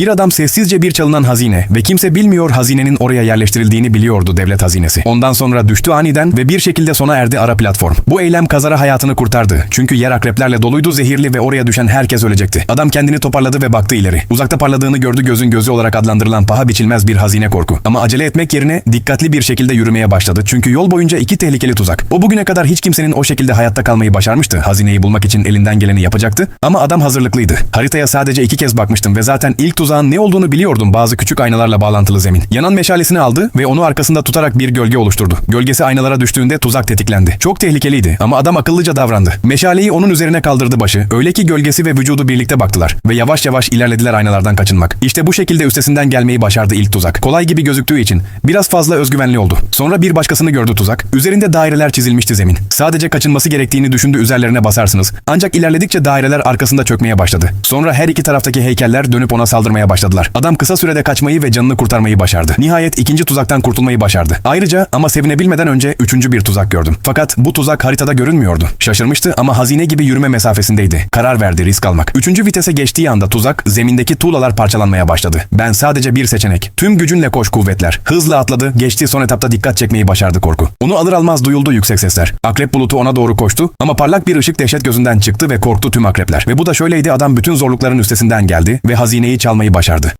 Bir adam sessizce bir çalınan hazine ve kimse bilmiyor hazinenin oraya yerleştirildiğini biliyordu devlet hazinesi. Ondan sonra düştü aniden ve bir şekilde sona erdi ara platform. Bu eylem kazara hayatını kurtardı. Çünkü yer akreplerle doluydu zehirli ve oraya düşen herkes ölecekti. Adam kendini toparladı ve baktı ileri. Uzakta parladığını gördü gözün gözü olarak adlandırılan paha biçilmez bir hazine korku. Ama acele etmek yerine dikkatli bir şekilde yürümeye başladı. Çünkü yol boyunca iki tehlikeli tuzak. O bugüne kadar hiç kimsenin o şekilde hayatta kalmayı başarmıştı. Hazineyi bulmak için elinden geleni yapacaktı. Ama adam hazırlıklıydı. Haritaya sadece iki kez bakmıştım ve zaten ilk tuzağın ne olduğunu biliyordum bazı küçük aynalarla bağlantılı zemin. Yanan meşalesini aldı ve onu arkasında tutarak bir gölge oluşturdu. Gölgesi aynalara düştüğünde tuzak tetiklendi. Çok tehlikeliydi ama adam akıllıca davrandı. Meşaleyi onun üzerine kaldırdı başı. Öyle ki gölgesi ve vücudu birlikte baktılar ve yavaş yavaş ilerlediler aynalardan kaçınmak. İşte bu şekilde üstesinden gelmeyi başardı ilk tuzak. Kolay gibi gözüktüğü için biraz fazla özgüvenli oldu. Sonra bir başkasını gördü tuzak. Üzerinde daireler çizilmişti zemin. Sadece kaçınması gerektiğini düşündü üzerlerine basarsınız. Ancak ilerledikçe daireler arkasında çökmeye başladı. Sonra her iki taraftaki heykeller dönüp ona saldırmaya başladılar. Adam kısa sürede kaçmayı ve canını kurtarmayı başardı. Nihayet ikinci tuzaktan kurtulmayı başardı. Ayrıca ama sevinebilmeden önce üçüncü bir tuzak gördüm. Fakat bu tuzak haritada görünmüyordu. Şaşırmıştı ama hazine gibi yürüme mesafesindeydi. Karar verdi risk almak. Üçüncü vitese geçtiği anda tuzak zemindeki tuğlalar parçalanmaya başladı. Ben sadece bir seçenek. Tüm gücünle koş kuvvetler. Hızla atladı. Geçtiği son etapta dikkat çekmeyi başardı korku. Onu alır almaz duyuldu yüksek sesler. Akrep bulutu ona doğru koştu ama parlak bir ışık dehşet gözünden çıktı ve korktu tüm akrepler. Ve bu da şöyleydi adam bütün zorlukların üstesinden geldi ve hazineyi çalmayı başardı.